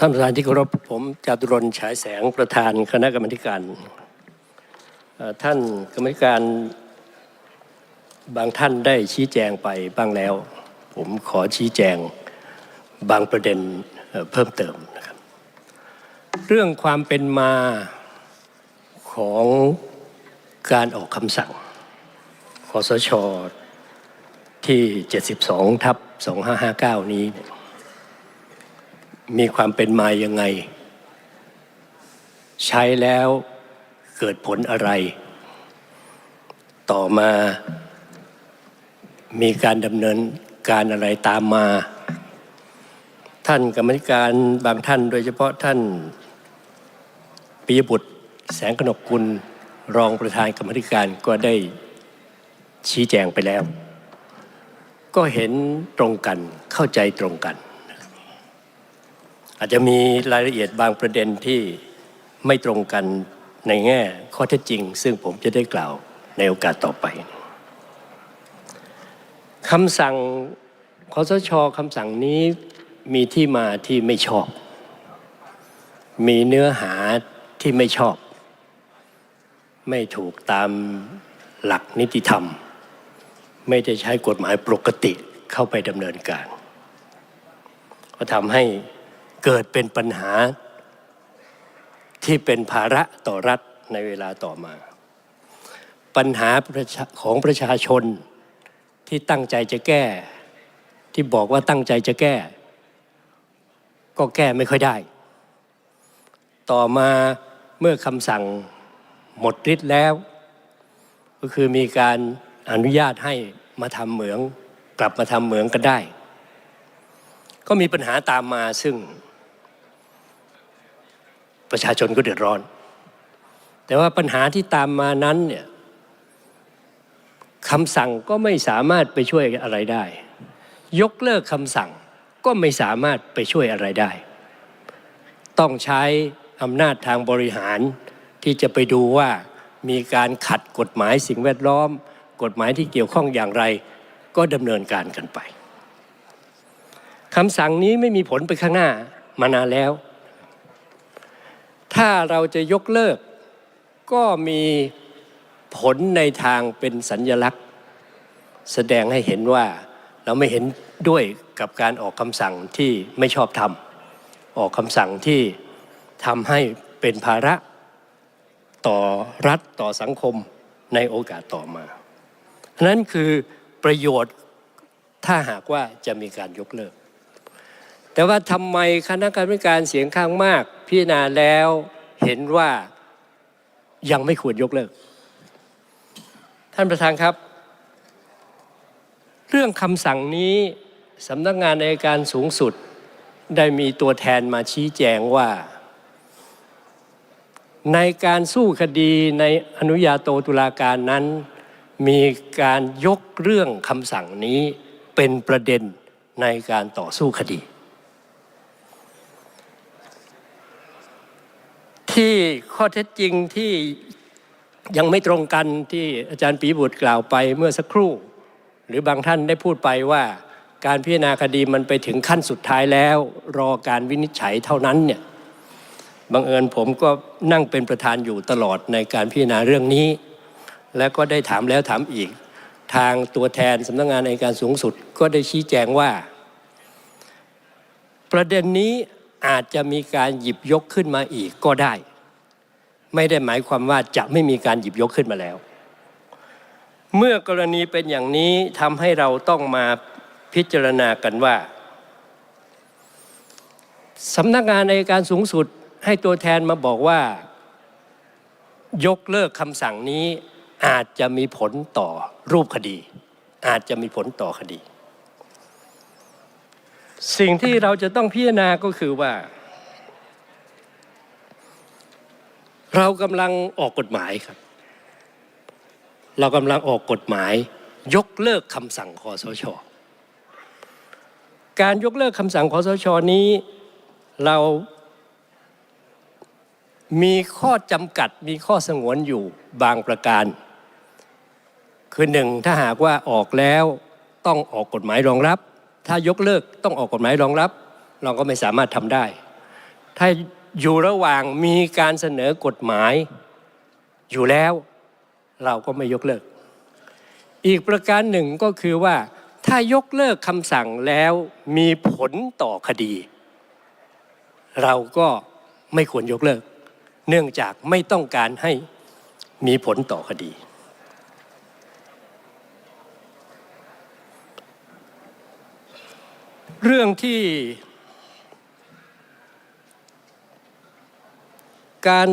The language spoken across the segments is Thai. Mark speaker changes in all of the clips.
Speaker 1: ท่านประธานที่เคารพผมจาตุรนฉายแสงประธานคณะกรรมการท่านกรรมการบางท่านได้ชี้แจงไปบ้างแล้ว ผมขอชี้แจงบางประเด็นเอ่อเพิ่มเติมนะครับ เรื่องความเป็นมาของการออกคำสั่งคอสชที่ 72 ทับ 2559 นี้เนี่ย มีความเป็นมายังไง ใช้แล้วเกิดผลอะไร ต่อมามีการดำเนินการอะไรตามมา ท่านกรรมธิการบางท่านโดยเฉพาะท่านปิยบุตรแสงกนกกุลรองประธานกรรมธิการก็ได้ชี้แจงไปแล้ว ก็เห็นตรงกันเข้าใจตรงกัน อาจจะมีรายละเอียดบางประเด็นที่ไม่ตรงกันในแง่ข้อเท็จจริง ซึ่งผมจะได้กล่าวในโอกาสต่อไปคำสั่งคอสชคำสั่งนี้มีที่มาที่ไม่ชอบ มีเนื้อหาที่ไม่ชอบ ไม่ถูกตามหลักนิติธรรม ไม่ได้ใช้กฎหมายปกติเข้าไปดำเนินการ ก็ทำให้ เกิดเป็นปัญหาที่เป็นภาระต่อรัฐในเวลาต่อมา ปัญหาของประชาชนที่ตั้งใจจะแก้ ที่บอกว่าตั้งใจจะแก้ ก็แก้ไม่ค่อยได้ ต่อมาเมื่อคำสั่งหมดฤทธิ์แล้ว ก็คือมีการอนุญาตให้มาทำเหมือง กลับมาทำเหมืองกันได้ ก็มีปัญหาตามมาซึ่ง ประชาชนก็เดือดร้อน แต่ว่าปัญหาที่ตามมานั้นเนี่ยคำสั่งก็ไม่สามารถไปช่วยอะไรได้ ยกเลิกคำสั่งก็ไม่สามารถไปช่วยอะไรได้ ต้องใช้อำนาจทางบริหารที่จะไปดูว่ามีการขัดกฎหมายสิ่งแวดล้อม กฎหมายที่เกี่ยวข้องอย่างไร ก็ดำเนินการกันไปคำสั่งนี้ไม่มีผลไปข้างหน้ามานานแล้ว ถ้าเราจะยกเลิก ก็มีผลในทางเป็นสัญญลักษณ์ แสดงให้เห็นว่าเราไม่เห็นด้วยกับการออกคำสั่งที่ไม่ชอบทำออกคำสั่งที่ทำให้เป็นภาระต่อรัฐต่อสังคมในโอกาสต่อมานนั้นคือประโยชน์ถ้าหากว่าจะมีการยกเลิก แต่ว่าทำไมคณะกรรมการเสียงข้างมาก พิจารณาแล้วเห็นว่ายังไม่ควรยกเลิก ท่านประธานครับ เรื่องคำสั่งนี้สำนักงานในการสูงสุดได้มีตัวแทนมาชี้แจงว่า ในการสู้คดีในอนุญาโตตุลาการนั้น มีการยกเรื่องคำสั่งนี้เป็นประเด็นในการต่อสู้คดี ที่ข้อเท็จจริงที่ยังไม่ตรงกันที่อาจารย์ปีบุตรกล่าวไปเมื่อสักครู่ หรือบางท่านได้พูดไปว่า การพิจารณาคดีมันไปถึงขั้นสุดท้ายแล้ว รอการวินิจฉัยเท่านั้นเนี่ยบังเอิญผมก็นั่งเป็นประธานอยู่ตลอดในการพิจารณาเรื่องนี้ และก็ได้ถามแล้วถามอีก ทางตัวแทนสำนักงงานในการสูงสุดก็ได้ชี้แจงว่า ประเด็นนี้ อาจจะมีการหยิบยกขึ้นมาอีกก็ได้ ไม่ได้หมายความว่าจะไม่มีการหยิบยกขึ้นมาแล้ว เมื่อกรณีเป็นอย่างนี้ทำให้เราต้องมาพิจารณากันว่าสำนักงานในการสูงสุดให้ตัวแทนมาบอกว่า ยกเลิกคำสั่งนี้อาจจะมีผลต่อรูปคดี อาจจะมีผลต่อคดี สิ่งที่เราจะต้องพิจารณาก็คือว่า เรากำลังออกกฎหมายครับ เรากำลังออกกฎหมาย ยกเลิกคำสั่งคอสช การยกเลิกคำสั่งคอสชนี้ เรามีข้อจำกัดมีข้อสงวนอยู่บางประการ คือหนึ่งถ้าหากว่าออกแล้วต้องออกกฎหมายรองรับ ถ้ายกเลิกต้องออกกฎหมายรองรับ เราก็ไม่สามารถทำได้ ถ้าอยู่ระหว่างมีการเสนอกฎหมายอยู่แล้ว เราก็ไม่ยกเลิก อีกประการหนึ่งก็คือว่า ถ้ายกเลิกคำสั่งแล้วมีผลต่อคดี เราก็ไม่ควรยกเลิก เนื่องจากไม่ต้องการให้มีผลต่อคดี เรื่องที่การ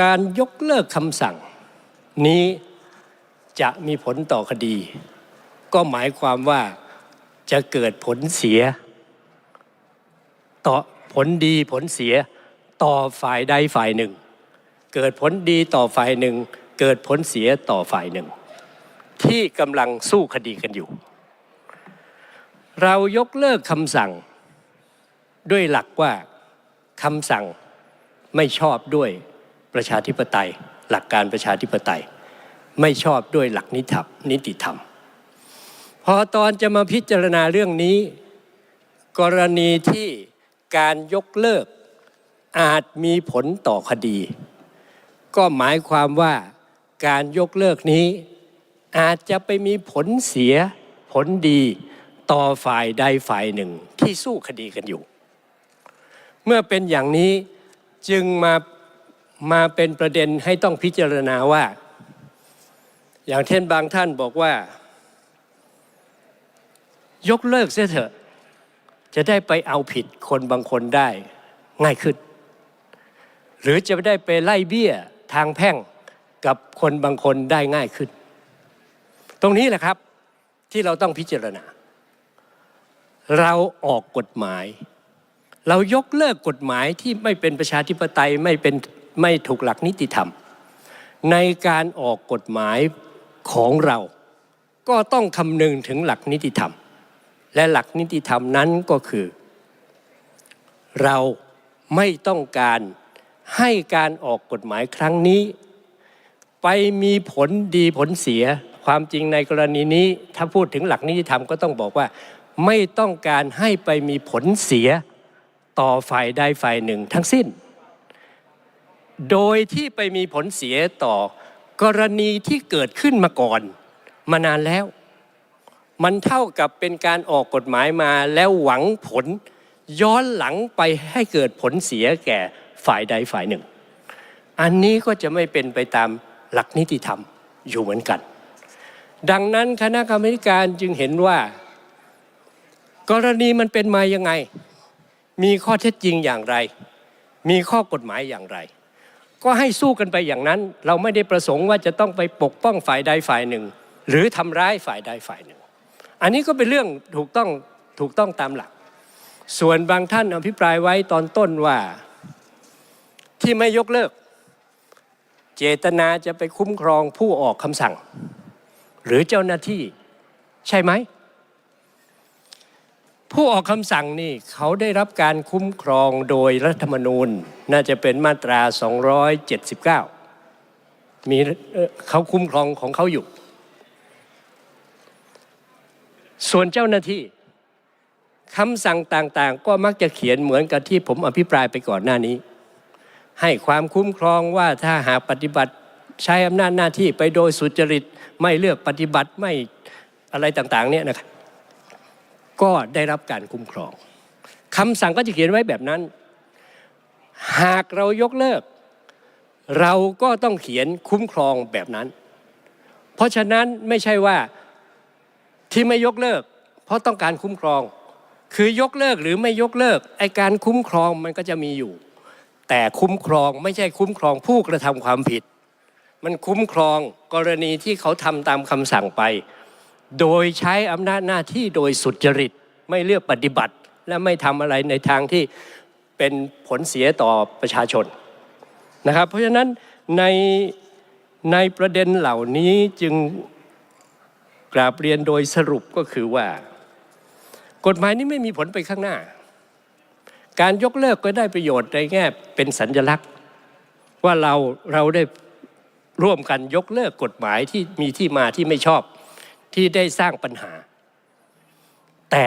Speaker 1: การยกเลิกคำสั่ง นี้จะมีผลต่อคดี ก็หมายความว่าจะเกิดผลเสีย ต่อผลดีผลเสียต่อฝ่ายใดฝ่ายหนึ่ง เกิดผลดีต่อฝ่ายหนึ่ง เกิดผลเสียต่อฝ่ายหนึ่ง ที่กำลังสู้คดีกันอยู่ เรายกเลิกคำสั่ง ด้วยหลักว่าคำสั่งไม่ชอบด้วยประชาธิปไตย หลักการประชาธิปไตย ไม่ชอบด้วยหลักนิตินิติธรรม พอตอนจะมาพิจารณาเรื่องนี้ กรณีที่การยกเลิกอาจมีผลต่อคดี ก็หมายความว่าการยกเลิกนี้ อาจจะไปมีผลเสียผลดี ต่อฝ่ายใดฝ่ายหนึ่งที่สู้คดีกันอยู่ เมื่อเป็นอย่างนี้จึงมามาเป็นประเด็นให้ต้องพิจารณาว่า อย่างเช่นบางท่านบอกว่า ยกเลิกเสียเถอะ จะได้ไปเอาผิดคนบางคนได้ง่ายขึ้น หรือจะได้ไปไล่เบี้ยทางแพ่งกับคนบางคนได้ง่ายขึ้น ตรงนี้แหละครับที่เราต้องพิจารณา เราออกกฎหมาย เรายกเลิกกฎหมายที่ไม่เป็นประชาธิปไตยไม่เป็นไม่ถูกหลักนิติธรรม ในการออกกฎหมายของเรา ก็ต้องคำนึงถึงหลักนิติธรรม และหลักนิติธรรมนั้นก็คือ เราไม่ต้องการให้การออกกฎหมายครั้งนี้ ไปมีผลดีผลเสียความจริงในกรณีนี้ ถ้าพูดถึงหลักนิติธรรมก็ต้องบอกว่า ไม่ต้องการให้ไปมีผลเสียต่อฝ่ายใดฝ่ายหนึ่งทั้งสิ้น โดยที่ไปมีผลเสียต่อกรณีที่เกิดขึ้นมาก่อน มานานแล้ว มันเท่ากับเป็นการออกกฎหมายมาแล้วหวังผลย้อนหลังไปให้เกิดผลเสียแก่ฝ่ายใดฝ่ายหนึ่ง อันนี้ก็จะไม่เป็นไปตามหลักนิติธรรมอยู่เหมือนกัน ดังนั้นคณะกรรมการจึงเห็นว่า กรณีมันเป็นมายังไง มีข้อเท็จจริงอย่างไร มีข้อกฎหมายอย่างไร ก็ให้สู้กันไปอย่างนั้น เราไม่ได้ประสงค์ว่าจะต้องไปปกป้องฝ่ายใดฝ่ายหนึ่ง หรือทำร้ายฝ่ายใดฝ่ายหนึ่ง อันนี้ก็เป็นเรื่องถูกต้องถูกต้องตามหลัก ส่วนบางท่านอภิปรายไว้ตอนต้นว่าที่ไม่ยกเลิก เจตนาจะไปคุ้มครองผู้ออกคำสั่ง หรือเจ้าหน้าที่ใช่ไหม ผู้ออกคำสั่งนี่เขาได้รับการคุ้มครองโดยรัฐธรรมนูญ น่าจะเป็นมาตรา 279 มีเขาคุ้มครองของเขาอยู่ ส่วนเจ้าหน้าที่คำสั่งต่างๆ ก็มักจะเขียนเหมือนกับที่ผมอภิปรายไปก่อนหน้านี้ ให้ความคุ้มครองว่าถ้าหากปฏิบัติใช้อำนาจหน้าที่ไปโดยสุจริตไม่เลือกปฏิบัติไม่อะไรต่างๆเนี่ยนะครับ ก็ได้รับการคุ้มครองคำสั่งก็จะเขียนไว้แบบนั้น หากเรายกเลิก เราก็ต้องเขียนคุ้มครองแบบนั้น เพราะฉะนั้นไม่ใช่ว่าที่ไม่ยกเลิก เพราะต้องการคุ้มครอง คือยกเลิกหรือไม่ยกเลิกไอการคุ้มครองมันก็จะมีอยู่ แต่คุ้มครองไม่ใช่คุ้มครองผู้กระทำความผิด มันคุ้มครองกรณีที่เขาทำตามคำสั่งไป โดยใช้อำนาจหน้าที่โดยสุจริตไม่เลือกปฏิบัติ และไม่ทำอะไรในทางที่เป็นผลเสียต่อประชาชนนะครับ เพราะฉะนั้นในในประเด็นเหล่านี้จึงกราบเรียนโดยสรุปก็คือว่า กฎหมายนี้ไม่มีผลไปข้างหน้า การยกเลิกก็ได้ประโยชน์ในแง่เป็นสัญลักษณ์ ว่าเราเราได้ร่วมกันยกเลิกกฎหมายที่มีที่มาที่ไม่ชอบ ที่ได้สร้างปัญหา แต่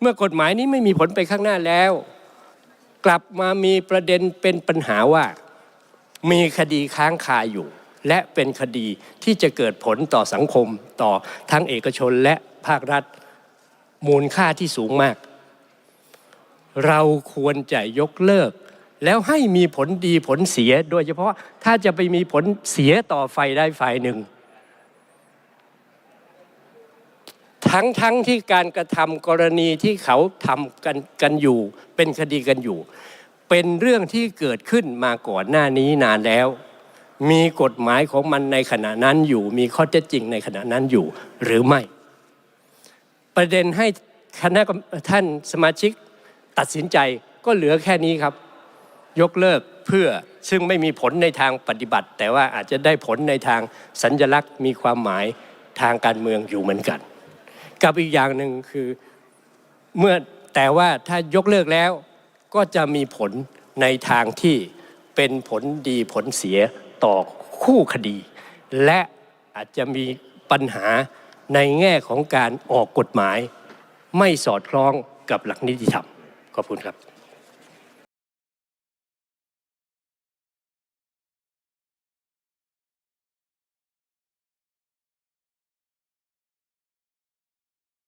Speaker 1: เมื่อกฎหมายนี้ไม่มีผลไปข้างหน้าแล้ว กลับมามีประเด็นเป็นปัญหาว่า มีคดีค้างคาอยู่ และเป็นคดีที่จะเกิดผลต่อสังคมต่อทั้งเอกชนและภาครัฐมูลค่าที่สูงมาก เราควรจะยกเลิก แล้วให้มีผลดีผลเสียโดยเฉพาะถ้าจะไปมีผลเสียต่อไฟได้ฝ่ายหนึ่ง ทั้งทั้งที่การกระทำกรณีที่เขาทำกันกันอยู่ เป็นคดีกันอยู่ เป็นเรื่องที่เกิดขึ้นมาก่อนหน้านี้นานแล้ว มีกฎหมายของมันในขณะนั้นอยู่ มีข้อเท็จจริงในขณะนั้นอยู่หรือไม่ ประเด็นให้คณะท่านสมาชิกตัดสินใจก็เหลือแค่นี้ครับ ยกเลิกเพื่อซึ่งไม่มีผลในทางปฏิบัติ แต่ว่าอาจจะได้ผลในทางสัญญลักษณ์มีความหมายทางการเมืองอยู่เหมือนกัน กับอีกอย่างหนึ่งคือเมื่อแต่ว่าถ้ายกเลิกแล้วก็จะมีผลในทางที่เป็นผลดีผลเสียต่อคู่คดี และอาจจะมีปัญหาในแง่ของการออกกฎหมาย ไม่สอดคล้องกับหลักนิติธรรมขอบคุณครับ